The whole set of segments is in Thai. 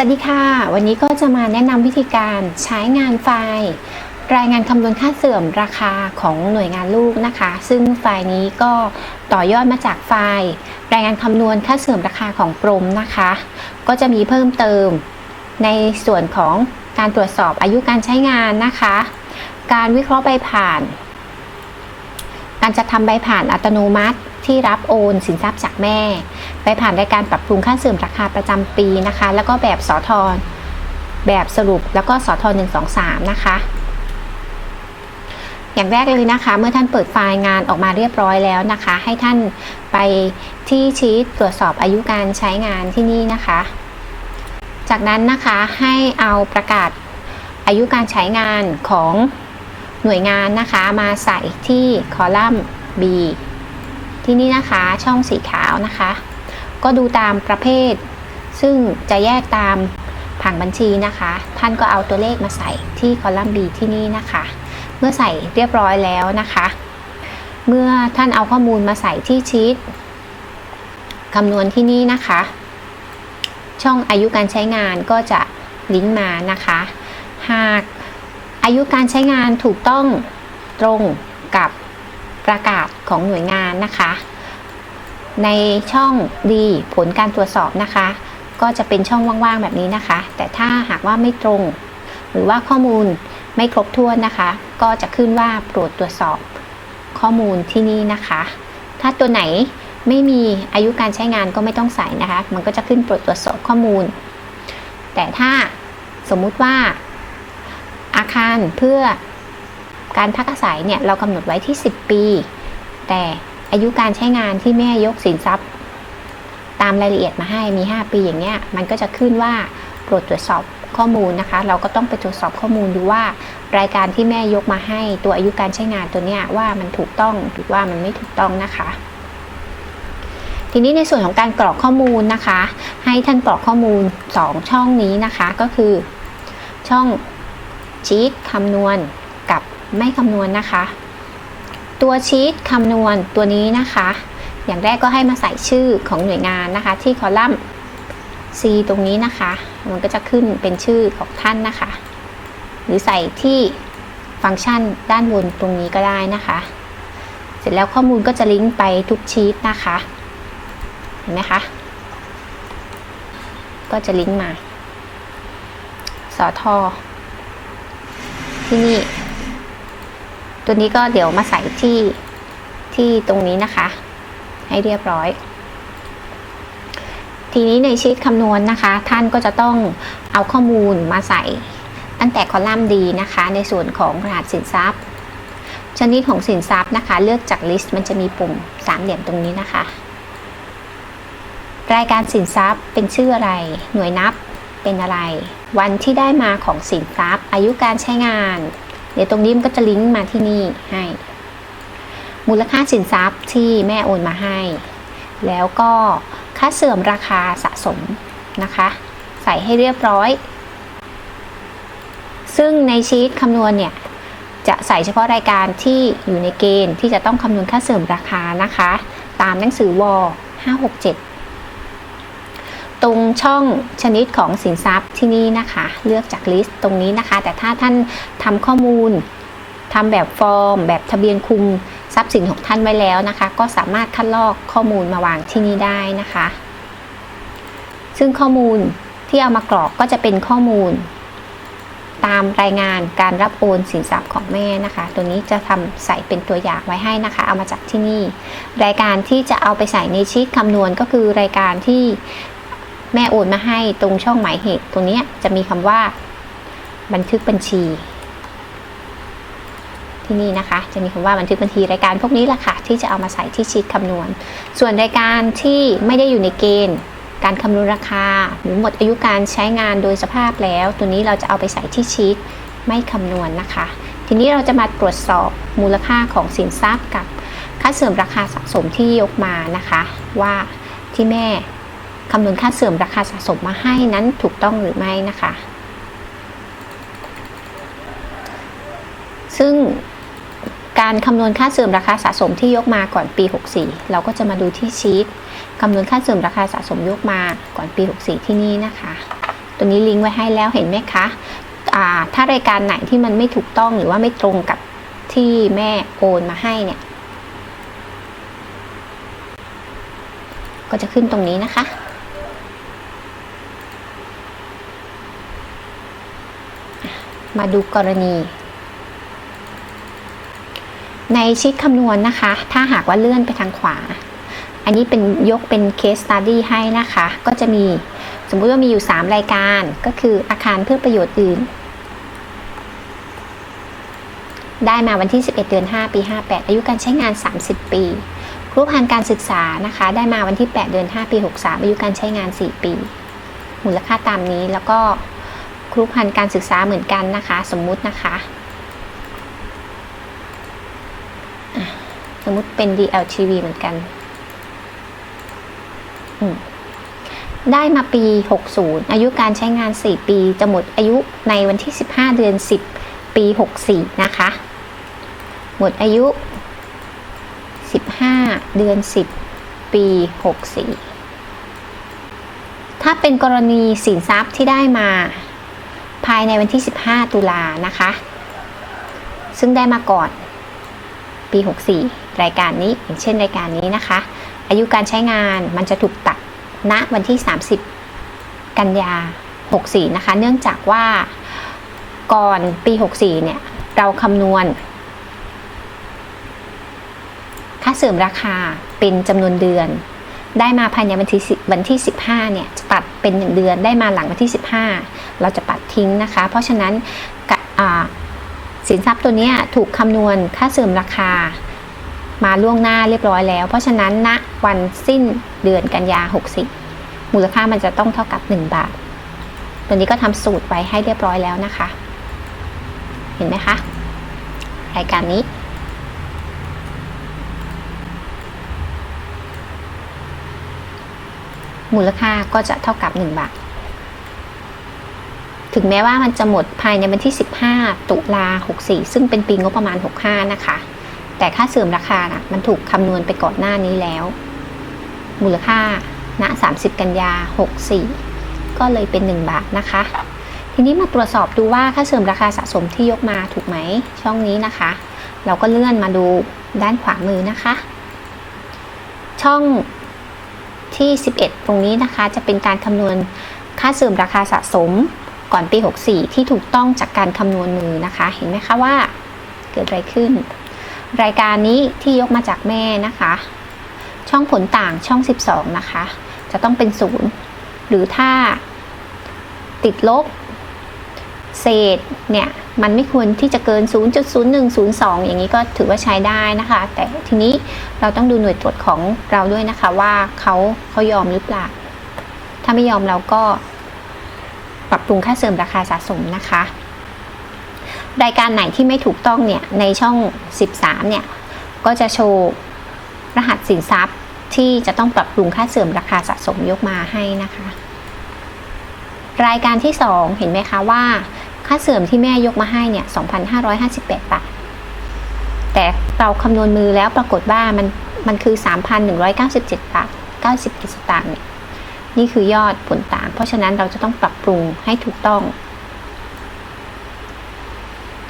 สวัสดีค่ะ วันนี้ก็จะมาแนะนำวิธีการใช้งานไฟล์รายงานคำนวณค่าเสื่อมราคาของหน่วยงานลูกนะคะ ซึ่งไฟล์นี้ก็ต่อยอดมาจากไฟล์ รายงานคำนวณค่าเสื่อมราคาของกรมนะคะ ก็จะมีเพิ่มเติมในส่วนของการตรวจสอบอายุการใช้งานนะคะ การวิเคราะห์ใบผ่าน การจะทำใบผ่านอัตโนมัติ ที่รับโอนสินทรัพย์จากแม่ใบผ่านรายการปรับปรุงค่าเสื่อมราคาประจำปีนะคะ แล้วก็แบบสอทอแบบสรุปแล้วก็สอทอ123 นะคะ อย่างแรกเลยนะคะ เมื่อท่านเปิดไฟล์งานออกมาเรียบร้อยแล้วนะคะ ให้ท่านไปที่ชีตตรวจสอบอายุการใช้งานที่นี่นะคะ จากนั้นนะคะให้เอาประกาศอายุการใช้งานของหน่วยงานนะคะ มาใส่ที่คอลัมน์ B ที่นี่นะคะช่องสีขาวนะคะ ก็ดูตามประเภท ซึ่งจะแยกตามผังบัญชีนะคะ ท่านก็เอาตัวเลขมาใส่ที่คอลัมน์ B ที่นี่นะคะ เมื่อใส่เรียบร้อยแล้วนะคะ เมื่อท่านเอาข้อมูลมาใส่ที่ชีตคำนวณที่นี่นะคะ ช่องอายุการใช้งานก็จะลิงก์มานะคะ หากอายุการใช้งานถูกต้องตรงกับ ประกาศของหน่วยงานนะคะ ในช่องดีผลการตรวจสอบนะคะ ก็จะเป็นช่องว่างๆแบบนี้นะคะ แต่ถ้าหากว่าไม่ตรง หรือว่าข้อมูลไม่ครบถ้วนนะคะ ก็จะขึ้นว่าโปรดตรวจสอบข้อมูลที่นี่นะคะ ถ้าตัวไหนไม่มีอายุการใช้งานก็ไม่ต้องใส่นะคะ มันก็จะขึ้นโปรดตรวจสอบข้อมูล แต่ถ้าสมมุติว่าอาคารเพื่อ การพักอาศัยเนี่ยเรากำหนดไว้ที่ 10 ปี แต่อายุการใช้งานที่แม่ยกสินทรัพย์ ตามรายละเอียดมาให้มี 5 ปีอย่างเงี้ยมันก็จะขึ้นว่าโปรดตรวจสอบข้อมูลนะคะ เราก็ต้องไปตรวจสอบข้อมูลดูว่ารายการที่แม่ยกมาให้ตัวอายุการใช้งานตัวเนี้ยว่ามันถูกต้องหรือว่ามันไม่ถูกต้องนะคะ ทีนี้ในส่วนของการกรอกข้อมูลนะคะ ให้ท่านกรอกข้อมูล 2 ช่องนี้นะคะก็คือ ช่องชีตคำนวณ ไม่คำนวณนะคะ ตัวชีตคำนวณตัวนี้นะคะ อย่างแรกก็ให้มาใส่ชื่อของหน่วยงานนะคะ ที่คอลัมน์ C ตรงนี้นะคะ มันก็จะขึ้นเป็นชื่อของท่านนะคะ หรือใส่ที่ฟังก์ชันด้านบนตรงนี้ก็ได้นะคะ เสร็จแล้วข้อมูลก็จะลิงก์ไปทุกชีตนะคะ เห็นไหมคะ ก็จะลิงก์มาสอทอที่นี่ ตัวนี้ก็เดี๋ยวมาใส่ที่ที่ตรงนี้นะคะ ให้เรียบร้อย ทีนี้ในชีตคำนวณนะคะ ท่านก็จะต้องเอาข้อมูลมาใส่ตั้งแต่คอลัมน์ดีนะคะ ในส่วนของรหัสสินทรัพย์ ชนิดของสินทรัพย์นะคะ เลือกจากลิสต์มันจะมีปุ่มสามเหลี่ยมตรงนี้นะคะ รายการสินทรัพย์เป็นชื่ออะไร หน่วยนับเป็นอะไร วันที่ได้มาของสินทรัพย์ อายุการใช้งาน ดี๋ยวตรงนี้มันก็จะลิงก์มาที่นี่ให้ มูลค่าสินทรัพย์ที่แม่โอนมาให้ แล้วก็ค่าเสื่อมราคาสะสมนะคะ ใส่ให้เรียบร้อย ซึ่งในชีตคำนวณเนี่ยจะใส่เฉพาะรายการที่อยู่ในเกณฑ์ที่จะต้องคำนวณค่าเสื่อมราคานะคะ ตามหนังสือว567 ตรงช่องชนิดของสินทรัพย์ที่นี่นะคะ เลือกจากลิสต์ตรงนี้นะคะ แต่ถ้าท่านทำข้อมูลทำแบบฟอร์ม แบบทะเบียนคุมทรัพย์สินของท่านไว้แล้วนะคะ ก็สามารถคัดลอกข้อมูลมาวางที่นี่ได้นะคะ ซึ่งข้อมูลที่เอามากรอกก็จะเป็นข้อมูล ตามรายงานการรับโอนสินทรัพย์ของแม่นะคะ ตัวนี้จะทำใส่เป็นตัวอย่างไว้ให้นะคะ เอามาจากที่นี่ รายการที่จะเอาไปใส่ในชีตคำนวณก็คือรายการที่ แม่โอนมาให้ตรงช่องหมายเหตุตรงนี้จะมีคำว่า บันทึกบัญชี ที่นี่นะคะ จะมีคำว่าบันทึกบัญชีรายการพวกนี้แหละค่ะที่จะเอามาใส่ที่ชีตคำนวณ ส่วนรายการที่ไม่ได้อยู่ในเกณฑ์การคำนวณราคาหรือหมดอายุการใช้งานโดยสภาพแล้ว ตัวนี้เราจะเอาไปใส่ที่ชีตไม่คำนวณนะคะ ทีนี้เราจะมาตรวจสอบมูลค่าของสินทรัพย์กับค่าเสื่อมราคาสะสมที่ยกมานะคะ ว่าที่แม่ คำนวณค่าเสื่อมราคาสะสมมาให้นั้นถูกต้องหรือไม่นะคะ ซึ่งการคำนวณค่าเสื่อมราคาสะสมที่ยกมาก่อนปี 64 เราก็จะมาดูที่ชีตคำนวณค่าเสื่อมราคาสะสมยกมาก่อนปี 64 ที่นี่นะคะ ตัวนี้ลิงก์ไว้ให้แล้วเห็นไหมคะถ้ารายการไหนที่มันไม่ถูกต้องหรือว่าไม่ตรงกับที่แม่โอนมาให้เนี่ย ก็จะขึ้นตรงนี้นะคะ มาดูกรณี ในชีตคำนวณนะคะ ถ้าหากว่าเลื่อนไปทางขวา อันนี้เป็นยกเป็นเคสตัดดี้ให้นะคะ ก็จะมีสมมุติว่ามีอยู่ 3 รายการก็คืออาคารเพื่อประโยชน์อื่น ได้มาวันที่ 11 เดือน 5 ปี 58 อายุการใช้งาน 30 ปีครูพันธ์การศึกษานะคะ ได้มาวันที่ 8 เดือน 5 ปี 63 อายุการใช้งาน 4 ปี มูลค่าตามนี้แล้วก็ รูพันธ์การศึกษาเหมือนกันนะคะ สมมุตินะคะ สมมุติเป็น DLTV เหมือนกัน ได้มาปี 60 อายุการใช้งาน 4 ปี จะหมดอายุในวันที่ 15 เดือน 10 ปี 64 นะคะ หมดอายุ 15 เดือน 10 ปี 64ถ้าเป็นกรณีสินทรัพย์ที่ได้มา ภายในวันที่ 15 ตุลานะคะ ซึ่งได้มาก่อนปี 64 รายการนี้อย่างเช่นรายการนี้นะคะ อายุการใช้งานมันจะถูกตัดณวันที่ 30 กันยา 64 นะคะ เนื่องจากว่าก่อนปี 64 เนี่ย เราคำนวณ ค่าเสริมราคาเป็นจำนวนเดือน ได้มาภายในวันที่วันที่ 15เนี่ยจะตัดเป็น 1 เดือนได้มาหลังวันที่ 15 เราจะปัดทิ้งนะคะ เพราะฉะนั้นสินทรัพย์ตัวนี้ถูกคำนวณค่าเสริมราคามาล่วงหน้าเรียบร้อยแล้ว เพราะฉะนั้นณวันสิ้นเดือนกันยา 60 มูลค่ามันจะต้องเท่ากับ 1 บาท ตัวนี้ก็ทำสูตรไว้ให้เรียบร้อยแล้วนะคะ เห็นไหมคะ รายการนี้ มูลค่าก็จะเท่ากับ 1 บาท ถึงแม้ว่ามันจะหมดภายในวันที่ 15 ตุลา64 ซึ่งเป็นปีงบประมาณ 65 นะคะ แต่ค่าเสื่อมราคานะมันถูกคำนวณไปก่อนหน้านี้แล้ว มูลค่าณ30 กันยา 64 ก็เลยเป็น 1 บาทนะคะ ทีนี้มาตรวจสอบดูว่าค่าเสื่อมราคาสะสมที่ยกมาถูกไหมช่องนี้นะคะ เราก็เลื่อนมาดูด้านขวามือนะคะ ช่อง ที่ 11 ตรงนี้นะคะ จะเป็นการคำนวณค่าเสื่อมราคาสะสมก่อนปี 64 ที่ถูกต้องจากการคำนวณมือนะคะ เห็นไหมคะว่าเกิดอะไรขึ้น รายการนี้ที่ยกมาจากแม่นะคะ ช่องผลต่างช่อง 12 นะคะ จะต้องเป็นศูนย์หรือถ้าติดลบ เศษเนี่ยมันไม่ควรที่จะเกิน 0.0102 อย่างนี้ก็ถือว่าใช้ได้นะคะ แต่ทีนี้เราต้องดูหน่วยตรวจของเราด้วยนะคะว่าเขาเขายอมหรือเปล่า ถ้าไม่ยอมเราก็ปรับปรุงค่าเสริมราคาสะสมนะคะ รายการไหนที่ไม่ถูกต้องเนี่ยในช่อง 13 เนี่ยก็จะโชว์รหัสสินทรัพย์ที่จะต้องปรับปรุงค่าเสื่อมราคาสะสมยกมาให้นะคะ รายการที่ 2 เห็นไหมคะว่า ค่าเสื่อมที่แม่ยกมาให้เนี่ย 2,558 บาท แต่เราคำนวณมือแล้วปรากฏว่ามันมันคือ 3,197 บาท 91 สตางค์เนี่ย นี่คือยอดผลต่าง เพราะฉะนั้นเราจะต้องปรับปรุงให้ถูกต้อง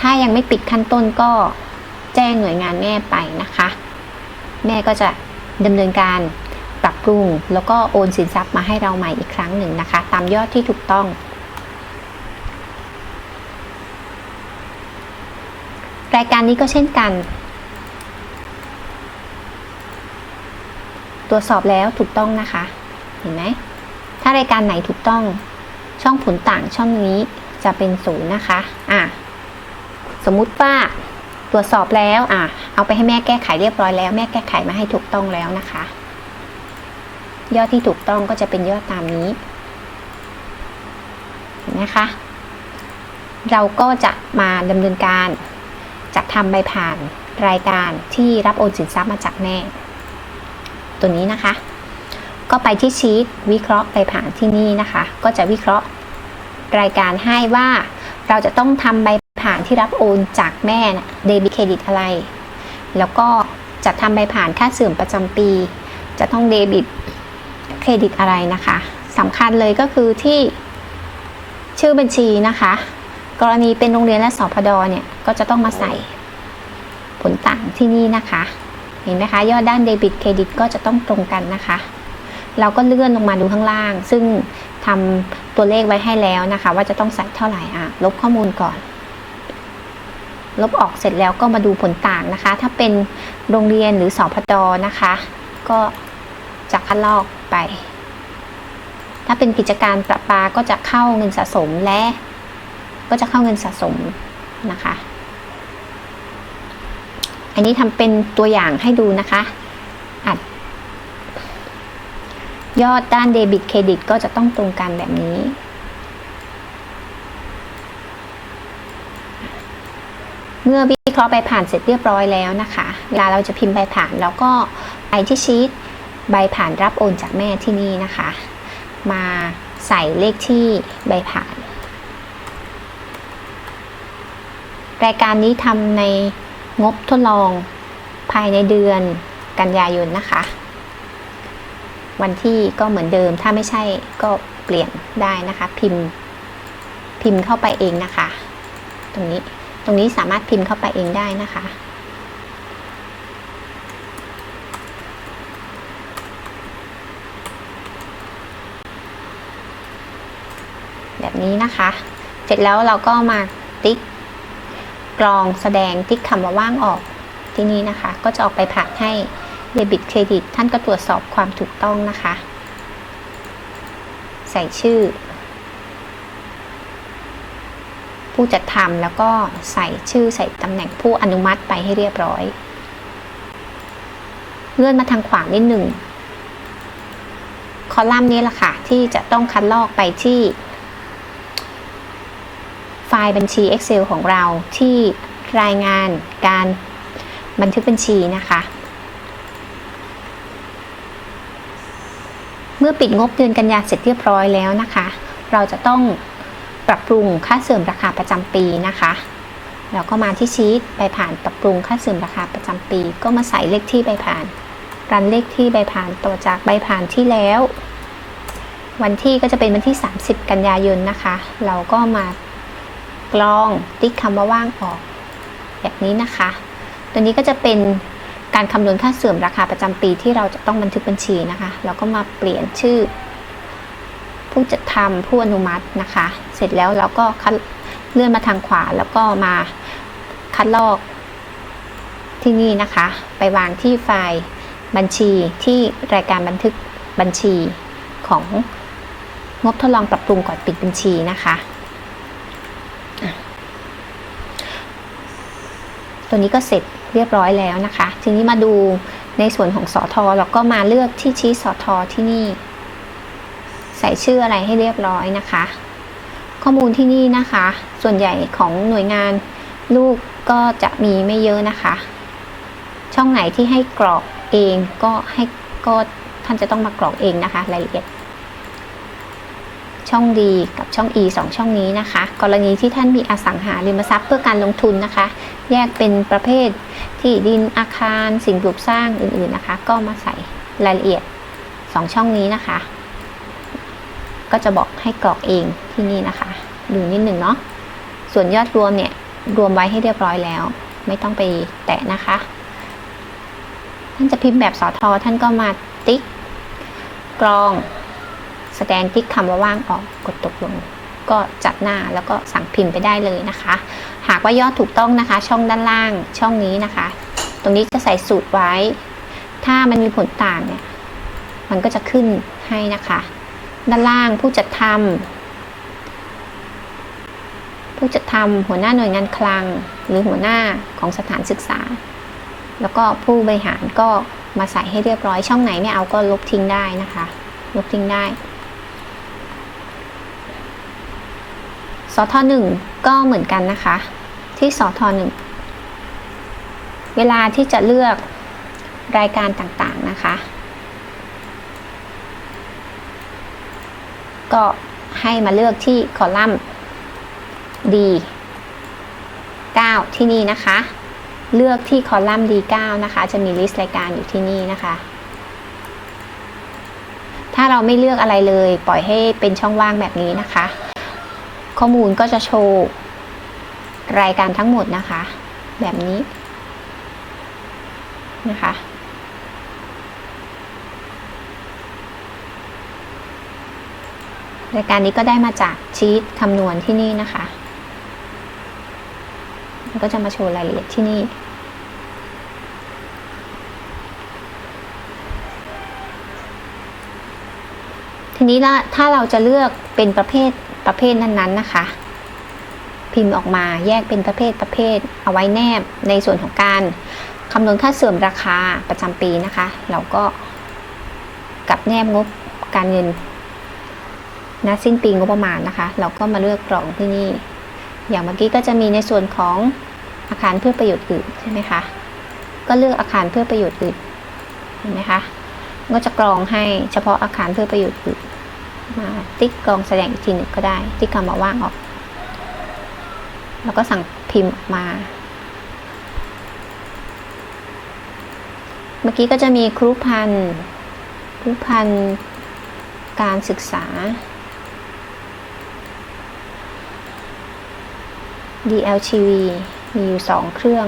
ถ้ายังไม่ปิดขั้นต้นก็แจ้งหน่วยงานแม่ไปนะคะ แม่ก็จะดำเนินการปรับปรุง แล้วก็โอนสินทรัพย์มาให้เราใหม่อีกครั้งหนึ่งนะคะ ตามยอดที่ถูกต้อง รายการนี้ก็เช่นกัน ตรวจสอบแล้วถูกต้องนะคะ เห็นไหม ถ้ารายการไหนถูกต้อง ช่องผลต่างช่องนี้จะเป็นศูนย์นะคะ อะ สมมุติว่าตรวจสอบแล้ว อะ เอาไปให้แม่แก้ไขเรียบร้อยแล้ว แม่แก้ไขมาให้ถูกต้องแล้วนะคะ ยอดที่ถูกต้องก็จะเป็นยอดตามนี้เห็นไหมคะ เราก็จะมาดำเนินการ จัดทำใบผ่านรายการที่รับโอนสินทรัพย์มาจากแม่ ตัวนี้นะคะ ก็ไปที่ชีตวิเคราะห์ใบผ่านที่นี่นะคะ ก็จะวิเคราะห์รายการให้ว่าเราจะต้องทำใบผ่านที่รับโอนจากแม่นะเดบิตเครดิตอะไร แล้วก็จะทำใบผ่านค่าเสื่อมประจำปี จะต้องเดบิตเครดิตอะไรนะคะสำคัญเลยก็คือที่ชื่อบัญชีนะคะ กรณีเป็นโรงเรียนและสพดเนี่ยก็จะต้องมาใส่ผลต่างที่นี่นะคะ เห็นไหมคะ ยอดด้านเดบิตเครดิตก็จะต้องตรงกันนะคะ เราก็เลื่อนลงมาดูข้างล่าง ซึ่งทำตัวเลขไว้ให้แล้วนะคะ ว่าจะต้องใส่เท่าไหร่อะลบข้อมูลก่อน ลบออกเสร็จแล้วก็มาดูผลต่างนะคะ ถ้าเป็นโรงเรียนหรือสพดนะคะ ก็จะคัดลอกไป ถ้าเป็นกิจการประปาก็จะเข้าเงินสะสมและ ก็จะเข้าเงินสะสมนะคะ อันนี้ทำเป็นตัวอย่างให้ดูนะคะอัดยอดด้านเดบิตเครดิตก็จะต้องตรงกันแบบนี้เมื่อวิเคราะห์ใบผ่านเสร็จเรียบร้อยแล้วนะคะ เวลาเราจะพิมพ์ใบผ่านเราก็ไปที่ชีตใบผ่านรับโอนจากแม่ที่นี่นะคะ มาใส่เลขที่ใบผ่าน รายการนี้ทำในงบทดลองภายในเดือนกันยายนนะคะ วันที่ก็เหมือนเดิมถ้าไม่ใช่ก็เปลี่ยนได้นะคะ พิมพ์พิมพ์เข้าไปเองนะคะ ตรงนี้ตรงนี้สามารถพิมพ์เข้าไปเองได้นะคะ แบบนี้นะคะ เสร็จแล้วเราก็มาติ๊ก กรองแสดงติ๊กคำว่าว่างออกที่นี่นะคะ ก็จะออกไปผ่านให้เดบิตเครดิตท่านก็ตรวจสอบความถูกต้องนะคะ ใส่ชื่อ ผู้จัดทำแล้วก็ใส่ชื่อใส่ตำแหน่งผู้อนุมัติไปให้เรียบร้อย เลื่อนมาทางขวานิดหนึ่งคอลัมน์นี้แหละค่ะ ที่จะต้องคัดลอกไปที่ ล์บัญชี Excel ของเราที่รายงานการบันทึกบัญชีนะคะ เมื่อปิดงบเดือนกันยาเสร็จเรียบร้อยแล้วนะคะ เราจะต้องปรับปรุงค่าเสื่อมราคาประจำปีนะคะแล้วก็มาที่ชีตใบผ่านปรับปรุงค่าเสื่อมราคาประจำปี ก็มาใส่เลขที่ใบผ่านรันเลขที่ใบผ่านต่อจากใบผ่านที่แล้ว วันที่ก็จะเป็นวันที่ 30 กันยายนนะคะ เราก็มา กรองติ๊กคำว่าว่างออก แบบนี้นะคะ ตัวนี้ก็จะเป็นการคำนวณค่าเสื่อมราคาประจำปีที่เราจะต้องบันทึกบัญชีนะคะเราก็มาเปลี่ยนชื่อ ผู้จัดทำผู้อนุมัตินะคะ เสร็จแล้วเราก็คัดเลื่อนมาทางขวาแล้วก็มาคัดลอกที่นี่นะคะ ไปวางที่ไฟล์บัญชีที่รายการบันทึกบัญชีของงบทดลองปรับปรุงก่อนปิดบัญชีนะคะ ตัวนี้ก็เสร็จเรียบร้อยแล้วนะคะ ทีนี้มาดูในส่วนของสอทอเราก็มาเลือกที่ชี้สอทอที่นี่ ใส่ชื่ออะไรให้เรียบร้อยนะคะ ข้อมูลที่นี่นะคะ ส่วนใหญ่ของหน่วยงานลูกก็จะมีไม่เยอะนะคะ ช่องไหนที่ให้กรอกเองก็ให้ก็ท่านจะต้องมากรอกเองนะคะรายละเอียด ช่องดีกับช่อง E 2 ช่องนี้นะคะ กรณีที่ท่านมีอสังหาริมทรัพย์เพื่อการลงทุนนะคะ แยกเป็นประเภทที่ดินอาคารสิ่งปลูกสร้างอื่นๆนะคะ ก็มาใส่รายละเอียด 2 ช่องนี้นะคะ ก็จะบอกให้กรอกเองที่นี่นะคะ ดูนิดหนึ่งเนาะส่วนยอดรวมเนี่ยรวมไว้ให้เรียบร้อยแล้ว ไม่ต้องไปแตะนะคะ ท่านจะพิมพ์แบบสอทอท่านก็มาติ๊กกรอง แสดงติ๊กคำว่าว่างออกกดตกลง ก็จัดหน้าแล้วก็สั่งพิมพ์ไปได้เลยนะคะ หากว่ายอดถูกต้องนะคะ ช่องด้านล่างช่องนี้นะคะ ตรงนี้จะใส่สูตรไว้ ถ้ามันมีผลต่างเนี่ยมันก็จะขึ้นให้นะคะ ด้านล่างผู้จัดทำผู้จัดทำหัวหน้าหน่วยงานคลัง หรือหัวหน้าของสถานศึกษา แล้วก็ผู้บริหารก็มาใส่ให้เรียบร้อยช่องไหนไม่เอาก็ลบทิ้งได้นะคะ ลบทิ้งได้ สทหนึ่งก็เหมือนกันนะคะ ที่สทหนึ่งเวลาที่จะเลือกรายการต่างๆนะคะ ก็ให้มาเลือกที่คอลัมน์ D 9ที่นี่นะคะ เลือกที่คอลัมน์ D 9นะคะ จะมีลิสต์รายการอยู่ที่นี่นะคะ ถ้าเราไม่เลือกอะไรเลย ปล่อยให้เป็นช่องว่างแบบนี้นะคะ ข้อมูลก็จะโชว์รายการทั้งหมดนะคะ แบบนี้นะคะ รายการนี้ก็ได้มาจากชีตคำนวณที่นี่นะคะมันก็จะมาโชว์รายละเอียดที่นี่ ทีนี้ละถ้าเราจะเลือกเป็นประเภท ประเภทนั้นๆนะคะ พิมพ์ออกมาแยกเป็นประเภทประเภท เอาไว้แนบในส่วนของการคำนวณค่าเสื่อมราคาประจำปีนะคะ เราก็กับแนบงบการเงินณสิ้นปีงบประมาณนะคะ เราก็มาเลือกกล่องที่นี่ อย่างเมื่อกี้ก็จะมีในส่วนของอาคารเพื่อประโยชน์อื่นใช่ไหมคะ ก็เลือกอาคารเพื่อประโยชน์อื่น เห็นไหมคะ ก็จะกรองให้เฉพาะอาคารเพื่อประโยชน์อื่น มาติ๊กกองแสดงอีกทีหนึ่งก็ได้ติ๊กคำมาว่างออก แล้วก็สั่งพิมพ์ออกมา เมื่อกี้ก็จะมีครูพันธ์ครูพันธ์การศึกษา DLTV มีอยู่สองเครื่อง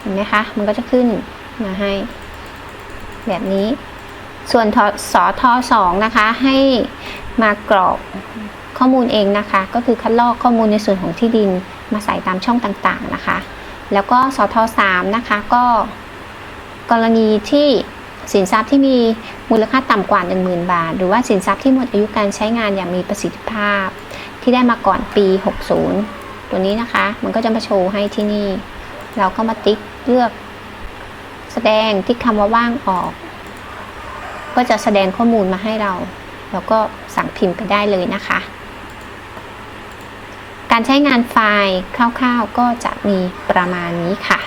เห็นไหมคะ มันก็จะขึ้นมาให้แบบนี้ ส่วนสอทอสองนะคะให้มากรอกข้อมูลเองนะคะ ก็คือคัดลอกข้อมูลในส่วนของที่ดินมาใส่ตามช่องต่างๆนะคะ แล้วก็สอทอสามนะคะก็ กรณีที่สินทรัพย์ที่มีมูลค่าต่ำกว่า 10,000 บาท หรือว่าสินทรัพย์ที่หมดอายุการใช้งานอย่างมีประสิทธิภาพ ที่ได้มาก่อนปี 60 ตัวนี้นะคะ มันก็จะมาโชว์ให้ที่นี่ เราก็มาติ๊กเลือก แสดงที่คำว่าว่างออก ก็จะแสดงข้อมูลมาให้เรา แล้วก็สั่งพิมพ์ไปได้เลยนะคะ การใช้งานไฟล์คร่าวๆก็จะมีประมาณนี้ค่ะ